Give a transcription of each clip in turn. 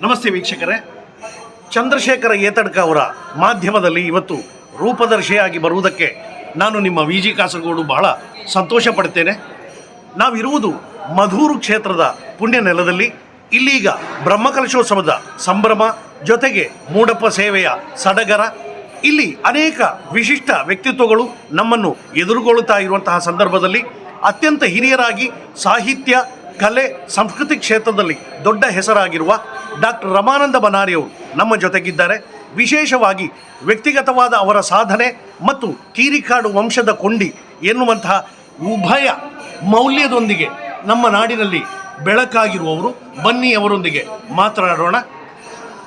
ನಮಸ್ತೆ ವೀಕ್ಷಕರೇ. ಚಂದ್ರಶೇಖರ ಏತಡ್ಕ ಅವರ ಮಾಧ್ಯಮದಲ್ಲಿ ಇವತ್ತು ರೂಪದರ್ಶಿಯಾಗಿ ಬರುವುದಕ್ಕೆ ನಾನು ನಿಮ್ಮ ವಿ ಜಿ ಕಾಸರಗೋಡು ಬಹಳ ಸಂತೋಷ ಪಡ್ತೇನೆ. ನಾವಿರುವುದು ಮಧೂರು ಕ್ಷೇತ್ರದ ಪುಣ್ಯ ನೆಲದಲ್ಲಿ. ಇಲ್ಲೀಗ ಬ್ರಹ್ಮಕಲಶೋತ್ಸವದ ಸಂಭ್ರಮ, ಜೊತೆಗೆ ಮೂಡಪ್ಪ ಸೇವೆಯ ಸಡಗರ. ಇಲ್ಲಿ ಅನೇಕ ವಿಶಿಷ್ಟ ವ್ಯಕ್ತಿತ್ವಗಳು ನಮ್ಮನ್ನು ಎದುರುಗೊಳ್ಳುತ್ತಾ ಇರುವಂತಹ ಸಂದರ್ಭದಲ್ಲಿ ಅತ್ಯಂತ ಹಿರಿಯರಾಗಿ ಸಾಹಿತ್ಯ, ಕಲೆ, ಸಂಸ್ಕೃತಿ ಕ್ಷೇತ್ರದಲ್ಲಿ ದೊಡ್ಡ ಹೆಸರಾಗಿರುವ ಡಾಕ್ಟರ್ ರಮಾನಂದ ಬನಾರಿಯವರು ನಮ್ಮ ಜೊತೆಗಿದ್ದಾರೆ. ವಿಶೇಷವಾಗಿ ವ್ಯಕ್ತಿಗತವಾದ ಅವರ ಸಾಧನೆ ಮತ್ತು ಕೀರಿಕಾಡು ವಂಶದ ಕೊಂಡಿ ಎನ್ನುವಂತಹ ಉಭಯ ಮೌಲ್ಯದೊಂದಿಗೆ ನಮ್ಮ ನಾಡಿನಲ್ಲಿ ಬೆಳಕಾಗಿರುವವರು. ಬನ್ನಿ ಅವರೊಂದಿಗೆ ಮಾತನಾಡೋಣ.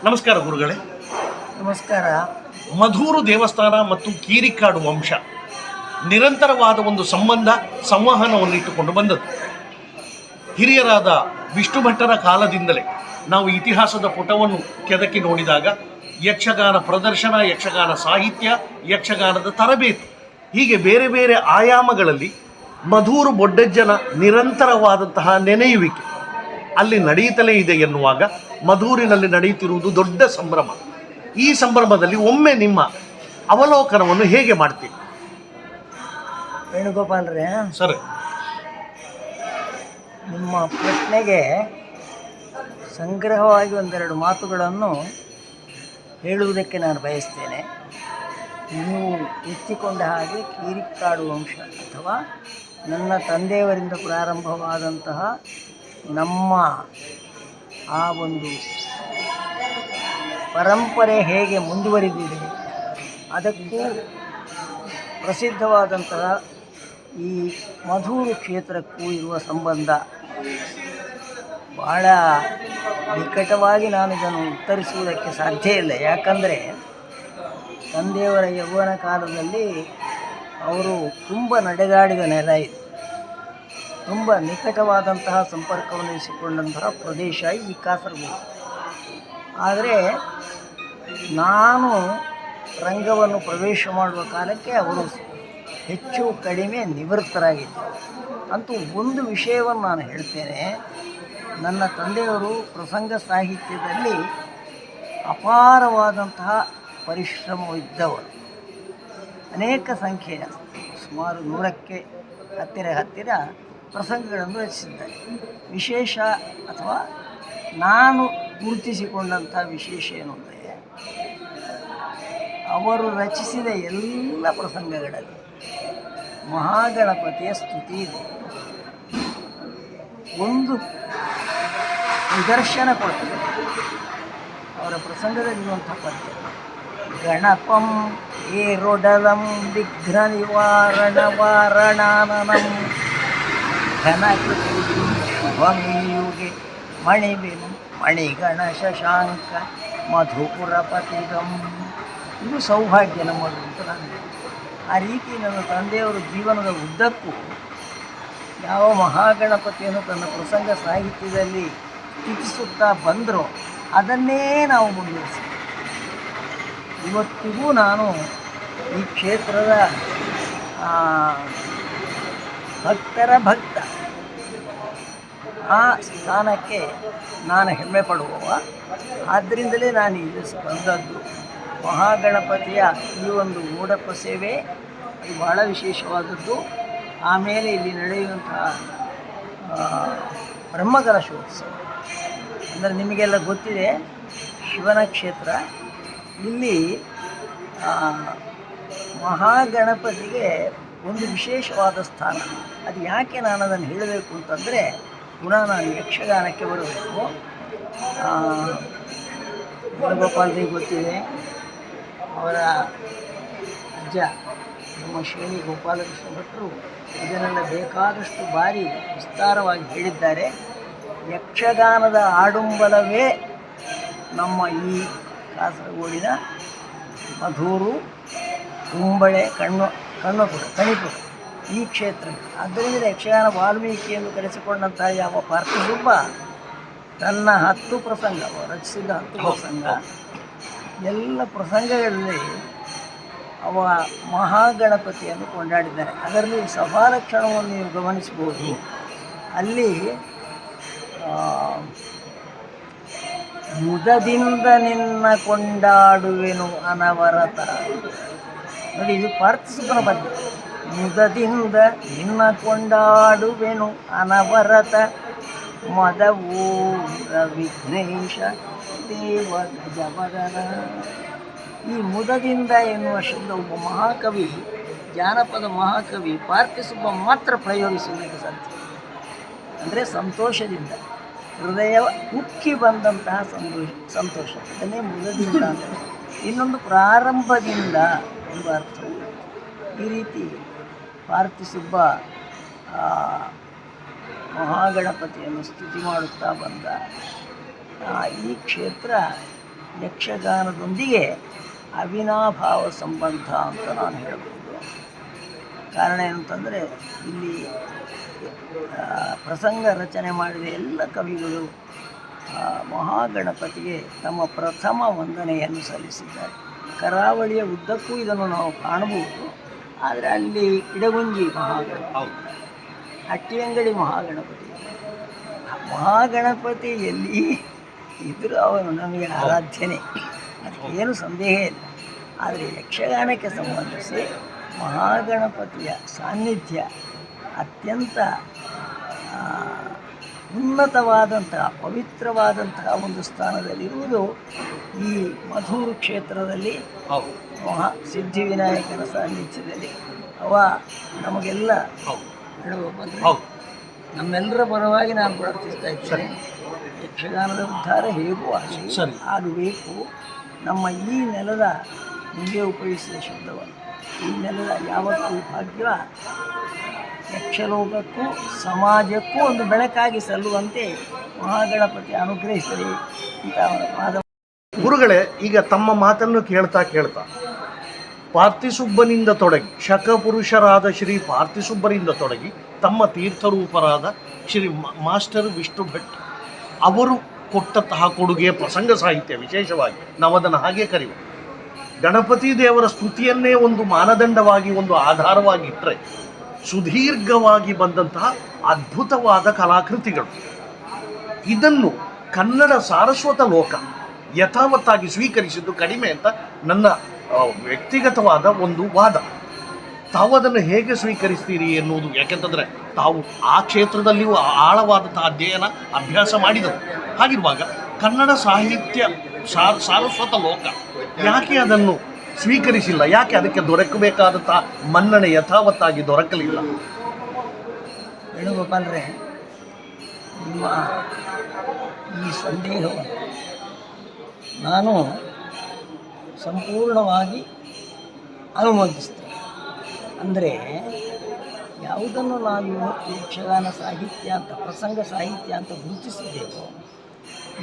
ನಮಸ್ಕಾರ ಗುರುಗಳೇ. ನಮಸ್ಕಾರ. ಮಧೂರು ದೇವಸ್ಥಾನ ಮತ್ತು ಕೀರಿಕಾಡು ವಂಶ ನಿರಂತರವಾದ ಒಂದು ಸಂಬಂಧ ಸಂವಹನವನ್ನು ಇಟ್ಟುಕೊಂಡು ಬಂದದ್ದು. ಹಿರಿಯರಾದ ವಿಷ್ಣು ಭಟ್ಟರ ಕಾಲದಿಂದಲೇ ನಾವು ಇತಿಹಾಸದ ಪುಟವನ್ನು ಕೆದಕಿ ನೋಡಿದಾಗ ಯಕ್ಷಗಾನ ಪ್ರದರ್ಶನ ಯಕ್ಷಗಾನ ಸಾಹಿತ್ಯ ಯಕ್ಷಗಾನದ ತರಬೇತಿ ಹೀಗೆ ಬೇರೆ ಬೇರೆ ಆಯಾಮಗಳಲ್ಲಿ ಮಧೂರು ಬೊಡ್ಡಜ್ಜನ ನಿರಂತರವಾದಂತಹ ನೆನೆಯುವಿಕೆ ಅಲ್ಲಿ ನಡೆಯುತ್ತಲೇ ಇದೆ ಎನ್ನುವಾಗ ಮಧೂರಿನಲ್ಲಿ ನಡೆಯುತ್ತಿರುವುದು ದೊಡ್ಡ ಸಂಭ್ರಮ. ಈ ಸಂಭ್ರಮದಲ್ಲಿ ಒಮ್ಮೆ ನಿಮ್ಮ ಅವಲೋಕನವನ್ನು ಹೇಗೆ ಮಾಡ್ತೀವಿ ವೇಣುಗೋಪಾಲ್ರೇ ಸರ್ ನಿಮ್ಮ ಪ್ರಶ್ನೆಗೆ ಸಂಗ್ರಹವಾಗಿ ಒಂದೆರಡು ಮಾತುಗಳನ್ನು ಹೇಳುವುದಕ್ಕೆ ನಾನು ಬಯಸ್ತೇನೆ. ನೀವು ಎತ್ತಿಕೊಂಡ ಹಾಗೆ ಕೀರಿಕಾಡು ವಂಶ ಅಥವಾ ನನ್ನ ತಂದೆಯವರಿಂದ ಪ್ರಾರಂಭವಾದಂತಹ ನಮ್ಮ ಆ ಒಂದು ಪರಂಪರೆ ಹೇಗೆ ಮುಂದುವರಿದಿದೆ, ಅದಕ್ಕೂ ಪ್ರಸಿದ್ಧವಾದಂತಹ ಈ ಮಧೂರು ಕ್ಷೇತ್ರಕ್ಕೂ ಇರುವ ಸಂಬಂಧ ಬಹಳ ನಿಕಟವಾಗಿ ನಾನು ಇದನ್ನು ಉತ್ತರಿಸುವುದಕ್ಕೆ ಸಾಧ್ಯ ಇಲ್ಲ. ಯಾಕಂದರೆ ತಂದೆಯವರ ಯೌವನ ಕಾಲದಲ್ಲಿ ಅವರು ತುಂಬ ನಡೆದಾಡಿದ ನೆಲ ಇದು. ತುಂಬ ನಿಕಟವಾದಂತಹ ಸಂಪರ್ಕವನ್ನು ಇರಿಸಿಕೊಂಡಂತಹ ಪ್ರದೇಶ ಈ ಕಾಸರಗೋಡು. ಆದರೆ ನಾನು ರಂಗವನ್ನು ಪ್ರವೇಶ ಮಾಡುವ ಕಾಲಕ್ಕೆ ಅವರು ಹೆಚ್ಚು ಕಡಿಮೆ ನಿವೃತ್ತರಾಗಿದ್ದರು ಅಂತೂ ಒಂದು ವಿಷಯವನ್ನು ನಾನು ಹೇಳ್ತೇನೆ. ನನ್ನ ತಂದೆಯವರು ಪ್ರಸಂಗ ಸಾಹಿತ್ಯದಲ್ಲಿ ಅಪಾರವಾದಂತಹ ಪರಿಶ್ರಮವಿದ್ದವರು ಅನೇಕ ಸಂಖ್ಯೆಯ ಸುಮಾರು ನೂರಕ್ಕೆ ಹತ್ತಿರ ಹತ್ತಿರ ಪ್ರಸಂಗಗಳನ್ನು ರಚಿಸಿದ್ದಾರೆ. ವಿಶೇಷ ಅಥವಾ ನಾನು ಗುರುತಿಸಿಕೊಂಡಂಥ ವಿಶೇಷ ಏನು ಅವರು ರಚಿಸಿದ ಎಲ್ಲ ಪ್ರಸಂಗಗಳಲ್ಲಿ ಮಹಾಗಣಪತಿಯ ಸ್ತುತಿ ಇದೆ. ಒಂದು ನಿದರ್ಶನ ಕೊಡ್ತದೆ. ಅವರ ಪ್ರಸಂಗದಲ್ಲಿರುವಂಥ ಪದ್ಯ. ಗಣಪಂ ಏರೊಡಲಂ ವಿಘ್ನ ನಿವಾರಣ ವಾರಣಾನನಂ ಘನಕೃತಿಯುಗೆ ಶುಭಮೀಯುಗೆ ಮಣಿಬಿಂ ಮಣಿಗಣ ಶಶಾಂಕ ಮಧುಪುರಪತಿಗಂ. ಇದು ಸೌಭಾಗ್ಯ ನಮ್ಮದು ಅಂತ ನಾನು. ಆ ರೀತಿ ನನ್ನ ತಂದೆಯವರು ಜೀವನದ ಉದ್ದಕ್ಕೂ ಯಾವ ಮಹಾಗಣಪತಿಯನ್ನು ತನ್ನ ಪ್ರಸಂಗ ಸಾಹಿತ್ಯದಲ್ಲಿ ಚಿತ್ರಿಸುತ್ತಾ ಬಂದರೋ ಅದನ್ನೇ ನಾವು ಮುಂದುವರಿಸಿ ಇವತ್ತಿಗೂ ನಾನು ಈ ಕ್ಷೇತ್ರದ ಭಕ್ತರ ಭಕ್ತ. ಆ ಸ್ಥಾನಕ್ಕೆ ನಾನು ಹೆಮ್ಮೆ ಪಡುವವ. ಆದ್ದರಿಂದಲೇ ನಾನು ಇಲ್ಲಿ ಬಂದದ್ದು ಮಹಾಗಣಪತಿಯ ಈ ಒಂದು ಮೂಡಪ್ಪ ಸೇವೆ ಅದು ಬಹಳ ವಿಶೇಷವಾದದ್ದು. ಆಮೇಲೆ ಇಲ್ಲಿ ನಡೆಯುವಂತಹ ಬ್ರಹ್ಮಕಲಶೋತ್ಸವ ಅಂದರೆ ನಿಮಗೆಲ್ಲ ಗೊತ್ತಿದೆ, ಶಿವನ ಕ್ಷೇತ್ರ. ಇಲ್ಲಿ ಮಹಾಗಣಪತಿಗೆ ಒಂದು ವಿಶೇಷವಾದ ಸ್ಥಾನ. ಅದು ಯಾಕೆ ನಾನು ಅದನ್ನು ಹೇಳಬೇಕು ಅಂತಂದರೆ, ಪುನಃ ನಾನು ಯಕ್ಷಗಾನಕ್ಕೆ ಬರಬೇಕು. ವೇಣುಗೋಪಾಲ್ರಿಗೆ ಗೊತ್ತಿದೆ. ಅವರ ಅಜ್ಜ, ನಮ್ಮ ಶ್ರೇಣಿ ಗೋಪಾಲಕೃಷ್ಣ ಭಟ್ರು ಇದನ್ನೆಲ್ಲ ಬೇಕಾದಷ್ಟು ಬಾರಿ ವಿಸ್ತಾರವಾಗಿ ಹೇಳಿದ್ದಾರೆ. ಯಕ್ಷಗಾನದ ಆಡುಂಬಲವೇ ನಮ್ಮ ಈ ಕಾಸರಗೋಡಿನ ಮಧೂರು, ಕುಂಬಳೆ, ಕಣ್ಣು ಕಣ್ಣಪುರ ಕಣಿಪುರ ಈ ಕ್ಷೇತ್ರ. ಆದ್ದರಿಂದ ಯಕ್ಷಗಾನ ವಾಲ್ಮೀಕಿ ಎಂದು ಕರೆಸಿಕೊಂಡಂತಹ ಯಾವ ಪಾರ್ಥಸುಬ್ಬ ತನ್ನ ಹತ್ತು ಪ್ರಸಂಗ ರಚಿಸಿದ ಹತ್ತು ಪ್ರಸಂಗ ಎಲ್ಲ ಪ್ರಸಂಗಗಳಲ್ಲಿ ಅವ ಮಹಾಗಣಪತಿಯನ್ನು ಕೊಂಡಾಡಿದ್ದಾರೆ. ಅದರಲ್ಲಿ ಸಭಾಲಕ್ಷಣವನ್ನು ನೀವು ಗಮನಿಸಬಹುದು. ಅಲ್ಲಿ ಮುದದಿಂದ ನಿನ್ನ ಕೊಂಡಾಡುವೆನು ಅನವರತ. ನೋಡಿ, ಇದು ಪಾರ್ಥಿಸುಬ್ಬನ ಬಗ್ಗೆ ಮುದದಿಂದ ನಿನ್ನ ಕೊಂಡಾಡುವೆನು ಅನವರತ. ಮದವೂ ವಿಘ್ನೇಶ ದೇವ ಗಜವದನ ಈ ಮುದದಿಂದ ಎನ್ನುವ ಶಬ್ದ ಒಬ್ಬ ಮಹಾಕವಿ, ಜಾನಪದ ಮಹಾಕವಿ ಪಾರ್ಥಿಸುಬ್ಬ ಮಾತ್ರ ಪ್ರಯೋಗಿಸುವುದಕ್ಕೆ ಸಾಧ್ಯ. ಅಂದರೆ ಸಂತೋಷದಿಂದ, ಹೃದಯ ಉಕ್ಕಿ ಬಂದಂತಹ ಸಂತೋಷ ಸಂತೋಷ. ಅದನ್ನೇ ಮುದದಿಂದ ಇನ್ನೊಂದು ಪ್ರಾರಂಭದಿಂದ ಎಂಬ ಅರ್ಥವು ಈ ರೀತಿ. ಪಾರ್ಥಿಸುಬ್ಬ ಮಹಾಗಣಪತಿಯನ್ನು ಸ್ತುತಿ ಮಾಡುತ್ತಾ ಬಂದ. ಈ ಕ್ಷೇತ್ರ ಯಕ್ಷಗಾನದೊಂದಿಗೆ ಅವಿನಾಭಾವ ಸಂಬಂಧ ಅಂತ ನಾನು ಹೇಳಬಹುದು. ಕಾರಣ ಏನಂತಂದರೆ, ಇಲ್ಲಿ ಪ್ರಸಂಗ ರಚನೆ ಮಾಡಿದ ಎಲ್ಲ ಕವಿಗಳು ಮಹಾಗಣಪತಿಗೆ ತಮ್ಮ ಪ್ರಥಮ ವಂದನೆಯನ್ನು ಸಲ್ಲಿಸಿದ್ದಾರೆ. ಕರಾವಳಿಯ ಉದ್ದಕ್ಕೂ ಇದನ್ನು ನಾವು ಕಾಣಬಹುದು. ಆದರೆ ಅಲ್ಲಿ ಇಡಗುಂಜಿ ಮಹಾಗಣಪತಿ ಹಟ್ಟಿಯಂಗಡಿ ಮಹಾಗಣಪತಿ. ಮಹಾಗಣಪತಿ ಎಲ್ಲಿ ಇದ್ರೂ ಅವನು ನಮಗೆ ಆರಾಧ್ಯನೇ. ಅದಕ್ಕೇನು ಸಂದೇಹ ಇಲ್ಲ. ಆದರೆ ಯಕ್ಷಗಾನಕ್ಕೆ ಸಂಬಂಧಿಸಿ ಮಹಾಗಣಪತಿಯ ಸಾನ್ನಿಧ್ಯ ಅತ್ಯಂತ ಉನ್ನತವಾದಂತಹ ಪವಿತ್ರವಾದಂತಹ ಒಂದು ಸ್ಥಾನದಲ್ಲಿರುವುದು ಈ ಮಧುರು ಕ್ಷೇತ್ರದಲ್ಲಿ ಮಹಾ ಸಿದ್ಧಿವಿನಾಯಕನ ಸಾನ್ನಿಧ್ಯದಲ್ಲಿ. ಅವ ನಮಗೆಲ್ಲ ಹೇಳುವ ನಮ್ಮೆಲ್ಲರ ಪರವಾಗಿ ನಾನು ಪ್ರಾರ್ಥಿಸ್ತಾ ಇದ್ದೇನೆ. ಯಕ್ಷಗಾನದ ಉದ್ಧಾರ ಹೇಗೂ ಆಗಲಿ ಸರಿ. ಆಗಬೇಕು ನಮ್ಮ ಈ ನೆಲದ ಮುಂದೆ ಉಪಯೋಗಿಸಿದ ಶಬ್ದವ. ಈ ನೆಲದ ಯಾವತ್ತೂ ಭಾಗ್ಯ ಯಕ್ಷಲೋಕಕ್ಕೂ ಸಮಾಜಕ್ಕೂ ಒಂದು ಬೆಳಕಾಗಿ ಸಲ್ಲುವಂತೆ ಮಹಾಗಣಪತಿ ಅನುಗ್ರಹಿಸಲಿ ಅಂತ ಅವರ ಪಾದ ಗುರುಗಳೇ ಈಗ ತಮ್ಮ ಮಾತನ್ನು ಕೇಳ್ತಾ ಕೇಳ್ತಾ ಪಾರ್ಥಿಸುಬ್ಬನಿಂದ ತೊಡಗಿ, ಶಕಪುರುಷರಾದ ಶ್ರೀ ಪಾರ್ಥಿಸುಬ್ಬನಿಂದ ತೊಡಗಿ, ತಮ್ಮ ತೀರ್ಥರೂಪರಾದ ಶ್ರೀ ಮಾಸ್ಟರ್ ವಿಷ್ಣು ಭಟ್ ಅವರು ಕೊಟ್ಟಂತಹ ಕೊಡುಗೆ ಪ್ರಸಂಗ ಸಾಹಿತ್ಯ ವಿಶೇಷವಾಗಿ ನಾವು ಹಾಗೆ ಕರೆಯುವ. ಗಣಪತಿ ದೇವರ ಸ್ತುತಿಯನ್ನೇ ಒಂದು ಮಾನದಂಡವಾಗಿ, ಒಂದು ಆಧಾರವಾಗಿ ಇಟ್ಟರೆ ಸುದೀರ್ಘವಾಗಿ ಬಂದಂತಹ ಅದ್ಭುತವಾದ ಕಲಾಕೃತಿಗಳು. ಇದನ್ನು ಕನ್ನಡ ಸಾರಸ್ವತ ಲೋಕ ಯಥಾವತ್ತಾಗಿ ಸ್ವೀಕರಿಸಿದ್ದು ಕಡಿಮೆ ಅಂತ ನನ್ನ ವ್ಯಕ್ತಿಗತವಾದ ಒಂದು ವಾದ. ತಾವು ಅದನ್ನು ಹೇಗೆ ಸ್ವೀಕರಿಸ್ತೀರಿ ಎನ್ನುವುದು. ಯಾಕೆಂತಂದರೆ, ತಾವು ಆ ಕ್ಷೇತ್ರದಲ್ಲಿಯೂ ಆಳವಾದಂಥ ಅಧ್ಯಯನ, ಅಭ್ಯಾಸ ಮಾಡಿದರು. ಹಾಗಿರುವಾಗ ಕನ್ನಡ ಸಾಹಿತ್ಯ ಸಾರ್ ಸಾರಸ್ವತ ಲೋಕ ಯಾಕೆ ಅದನ್ನು ಸ್ವೀಕರಿಸಿಲ್ಲ? ಯಾಕೆ ಅದಕ್ಕೆ ದೊರಕಬೇಕಾದಂಥ ಮನ್ನಣೆ ಯಥಾವತ್ತಾಗಿ ದೊರಕಲಿಲ್ಲ? ವೇಣುಗೋಪಾಲ್ರೆ, ನಿಮ್ಮ ಈ ಸಂದೇಹವನ್ನು ನಾನು ಸಂಪೂರ್ಣವಾಗಿ ಅನುಮೋದಿಸ್ತೇನೆ ಅಂದರೆ ಯಾವುದನ್ನು ನಾನು ಯಕ್ಷಗಾನ ಸಾಹಿತ್ಯ ಅಂತ, ಪ್ರಸಂಗ ಸಾಹಿತ್ಯ ಅಂತ ಗುರುತಿಸಿದ್ದೇವೋ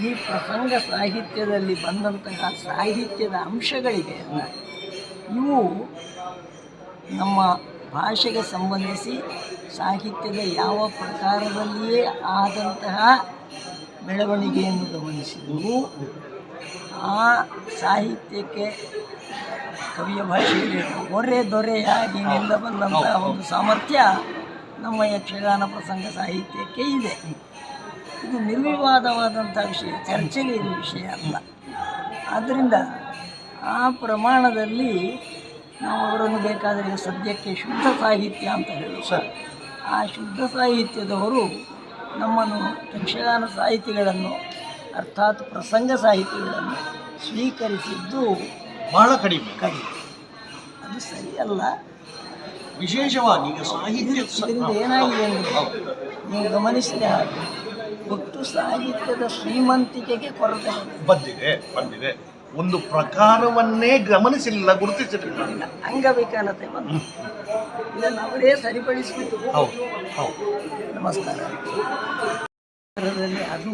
ಈ ಪ್ರಸಂಗ ಸಾಹಿತ್ಯದಲ್ಲಿ ಬಂದಂತಹ ಸಾಹಿತ್ಯದ ಅಂಶಗಳಿವೆ ಇವು ನಮ್ಮ ಭಾಷೆಗೆ ಸಂಬಂಧಿಸಿ ಸಾಹಿತ್ಯದ ಯಾವ ಪ್ರಕಾರದಲ್ಲಿಯೇ ಆದಂತಹ ಬೆಳವಣಿಗೆಯನ್ನು ಗಮನಿಸಿದರೂ ಆ ಸಾಹಿತ್ಯಕ್ಕೆ ಕವಿಯ ಭಾಷೆಯಲ್ಲಿ ಒರೆ ದೊರೆಯಾಗಿ ನಿಲ್ಲಬಲ್ಲಂತಹ ಒಂದು ಸಾಮರ್ಥ್ಯ ನಮ್ಮ ಯಕ್ಷಗಾನ ಪ್ರಸಂಗ ಸಾಹಿತ್ಯಕ್ಕೆ ಇದೆ. ಇದು ನಿರ್ವಿವಾದವಾದಂಥ ವಿಷಯ ಚರ್ಚೆಗೆ ಇರುವ ವಿಷಯ ಅಲ್ಲ. ಆದ್ದರಿಂದ ಆ ಪ್ರಮಾಣದಲ್ಲಿ ನಾವು ಅವರನ್ನು ಬೇಕಾದರೆ ಸದ್ಯಕ್ಕೆ ಶುದ್ಧ ಸಾಹಿತ್ಯ ಅಂತ ಹೇಳುವ. ಸರ್. ಆ ಶುದ್ಧ ಸಾಹಿತ್ಯದವರು ನಮ್ಮನ್ನು ಯಕ್ಷಗಾನ ಸಾಹಿತಿಗಳನ್ನು ಅರ್ಥಾತ್ ಪ್ರಸಂಗ ಸಾಹಿತಿಗಳನ್ನು ಸ್ವೀಕರಿಸಿದ್ದು ಬಹಳ ಕಡಿಮೆ. ಕಡಿಮೆ. ಅದು ಸರಿಯಲ್ಲ. ವಿಶೇಷವಾಗಿ ಈಗ ಸಾಹಿತ್ಯ ಇದರಿಂದ ಏನಾಗಿದೆ ಅಂದರೆ ನೀವು ಗಮನಿಸಿದ ಹಾಗೆ ಒಟ್ಟು ಸಾಹಿತ್ಯದ ಶ್ರೀಮಂತಿಕೆಗೆ ಕೊರತೆ ಬಂದಿದೆ. ಬಂದಿದೆ ಒಂದು ಪ್ರಕಾರವನ್ನೇ ಗಮನಿಸಲಿಲ್ಲ ಗುರುತಿಸಿರಲಿಲ್ಲ. ಅಂಗವಿಕಲತೆ ಬಂದು ಇದನ್ನು ಅವರೇ ಸರಿಪಡಿಸಬೇಕು ಹೌದು ಹೌದು. ನಮಸ್ಕಾರ. ಅದು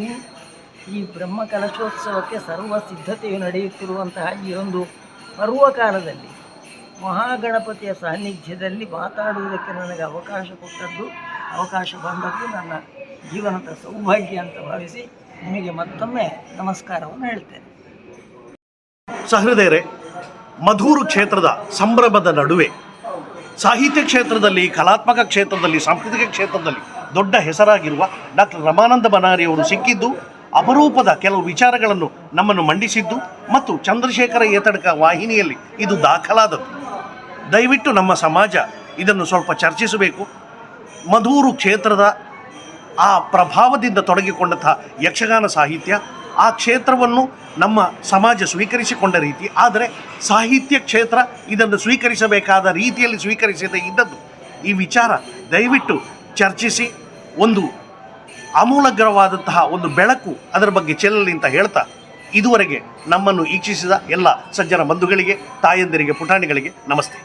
ಈ ಬ್ರಹ್ಮ ಕಲಶೋತ್ಸವಕ್ಕೆ ಸರ್ವ ಸಿದ್ಧತೆಯು ನಡೆಯುತ್ತಿರುವಂತಹ ಈ ಒಂದು ಪರ್ವಕಾಲದಲ್ಲಿ ಮಹಾಗಣಪತಿಯ ಸಾನ್ನಿಧ್ಯದಲ್ಲಿ ಮಾತಾಡುವುದಕ್ಕೆ ನನಗೆ ಅವಕಾಶ ಕೊಟ್ಟದ್ದು, ಅವಕಾಶ ಬಂದದ್ದು ನನ್ನ ಜೀವನದ ಸೌಭಾಗ್ಯ ಅಂತ ಭಾವಿಸಿ ನಿಮಗೆ ಮತ್ತೊಮ್ಮೆ ನಮಸ್ಕಾರವನ್ನು ಹೇಳ್ತೇನೆ. ಸಹೃದಯರೇ, ಮಧೂರು ಕ್ಷೇತ್ರದ ಸಂಭ್ರಮದ ನಡುವೆ ಸಾಹಿತ್ಯ ಕ್ಷೇತ್ರದಲ್ಲಿ, ಕಲಾತ್ಮಕ ಕ್ಷೇತ್ರದಲ್ಲಿ, ಸಾಂಸ್ಕೃತಿಕ ಕ್ಷೇತ್ರದಲ್ಲಿ ದೊಡ್ಡ ಹೆಸರಾಗಿರುವ ಡಾಕ್ಟರ್ ರಮಾನಂದ ಬನಾರಿ ಅವರು ಸಿಕ್ಕಿದ್ದು ಅಪರೂಪದ ಕೆಲವು ವಿಚಾರಗಳನ್ನು ನಮ್ಮನ್ನು ಮಂಡಿಸಿದ್ದು ಮತ್ತು ಚಂದ್ರಶೇಖರ ಏತಡ್ಕ ವಾಹಿನಿಯಲ್ಲಿ ಇದು ದಾಖಲಾದದ್ದು. ದಯವಿಟ್ಟು ನಮ್ಮ ಸಮಾಜ ಇದನ್ನು ಸ್ವಲ್ಪ ಚರ್ಚಿಸಬೇಕು. ಮಧೂರು ಕ್ಷೇತ್ರದ ಆ ಪ್ರಭಾವದಿಂದ ತೊಡಗಿಕೊಂಡಂತಹ ಯಕ್ಷಗಾನ ಸಾಹಿತ್ಯ, ಆ ಕ್ಷೇತ್ರವನ್ನು ನಮ್ಮ ಸಮಾಜ ಸ್ವೀಕರಿಸಿಕೊಂಡ ರೀತಿ, ಆದರೆ ಸಾಹಿತ್ಯ ಕ್ಷೇತ್ರ ಇದನ್ನು ಸ್ವೀಕರಿಸಬೇಕಾದ ರೀತಿಯಲ್ಲಿ ಸ್ವೀಕರಿಸದೇ ಇದ್ದದ್ದು. ಈ ವಿಚಾರ ದಯವಿಟ್ಟು ಚರ್ಚಿಸಿ. ಒಂದು ಆಮೂಲಗ್ರವಾದಂತಹ ಒಂದು ಬೆಳಕು ಅದರ ಬಗ್ಗೆ ಚೆಲ್ಲಲಿ ಅಂತ ಹೇಳ್ತಾ, ಇದುವರೆಗೆ ನಮ್ಮನ್ನು ಈಕ್ಷಿಸಿದ ಎಲ್ಲ ಸಜ್ಜನ ಬಂಧುಗಳಿಗೆ, ತಾಯಂದಿರಿಗೆ, ಪುಟಾಣಿಗಳಿಗೆ ನಮಸ್ತೆ.